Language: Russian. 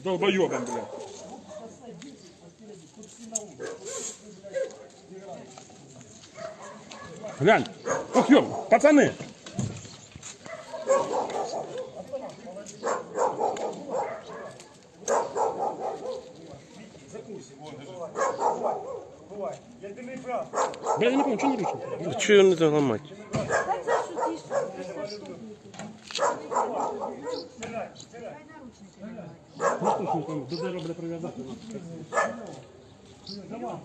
З долбойобом, блядь. Глянь. Ох, ёб, пацаны. Бля, я не понял, что? Чого його не доламати? Ну, до дерева буде прив'язати. Давай.